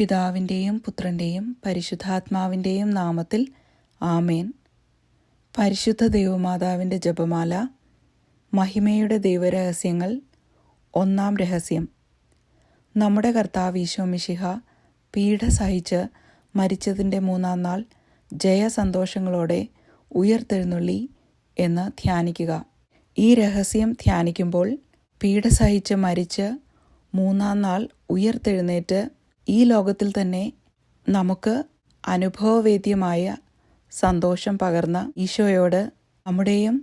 പിതാവിന്റെയും പുത്രന്റെയും പരിശുദ്ധാത്മാവിന്റെയും നാമത്തിൽ ആമേൻ. പരിശുദ്ധ ദൈവമാതാവിന്റെ ജപമാല മഹിമയുടെ ദൈവരഹസ്യങ്ങൾ ഒന്നാം രഹസ്യം. നമ്മുടെ കർത്താവ് ഈശോമിഷിഹ പീഡ സഹിച്ച് മരിച്ചതിന്റെ മൂന്നാം നാൾ ജയസന്തോഷങ്ങളോടെ ഉയർത്തെഴുന്നള്ളി എന്ന് ധ്യാനിക്കുക. ഈ രഹസ്യം ധ്യാനിക്കുമ്പോൾ പീഡ സഹിച്ച് മരിച്ച് മൂന്നാം നാൾ ഉയർത്തെഴുന്നേറ്റ് ഈ ലോകത്തിൽ തന്നെ നമുക്ക് അനുഭവവേദ്യമായ സന്തോഷം പകർന്ന ഈശോയോട് നമ്മുടെയും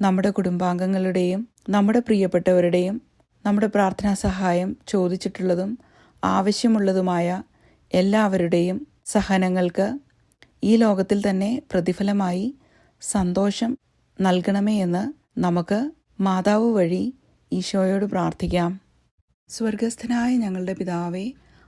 നമ്മുടെ കുടുംബാംഗങ്ങളുടെയും നമ്മുടെ പ്രിയപ്പെട്ടവരുടെയും നമ്മുടെ പ്രാർത്ഥനാ സഹായം ചോദിച്ചിട്ടുള്ളതും ആവശ്യമുള്ളതുമായ എല്ലാവരുടെയും സഹനങ്ങൾക്ക് ഈ ലോകത്തിൽ തന്നെ പ്രതിഫലമായി സന്തോഷം നൽകണമേ എന്ന് നമുക്ക് മാതാവ് വഴി ഈശോയോട് പ്രാർത്ഥിക്കാം. സ്വർഗസ്ഥനായ ഞങ്ങളുടെ പിതാവേ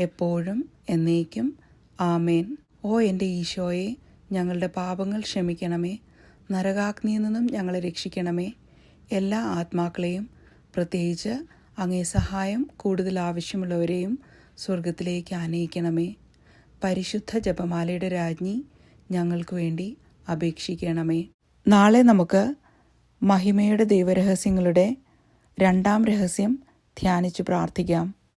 എപ്പോഴും എന്നേക്കും ആമേൻ. ഓ എന്റെ ഈശോയെ ഞങ്ങളുടെ പാപങ്ങൾ ക്ഷമിക്കണമേ. നരകാഗ്നിയിൽ നിന്നും ഞങ്ങളെ രക്ഷിക്കണമേ. എല്ലാ ആത്മാക്കളെയും പ്രത്യേകിച്ച് അങ്ങേ സഹായം കൂടുതൽ ആവശ്യമുള്ളവരെയും സ്വർഗത്തിലേക്ക് ആനയിക്കണമേ. പരിശുദ്ധ ജപമാലയുടെ രാജ്ഞി ഞങ്ങൾക്ക് വേണ്ടി അപേക്ഷിക്കണമേ. നാളെ നമുക്ക് മഹിമയുടെ ദൈവരഹസ്യങ്ങളുടെ രണ്ടാം രഹസ്യം ധ്യാനിച്ചു പ്രാർത്ഥിക്കാം.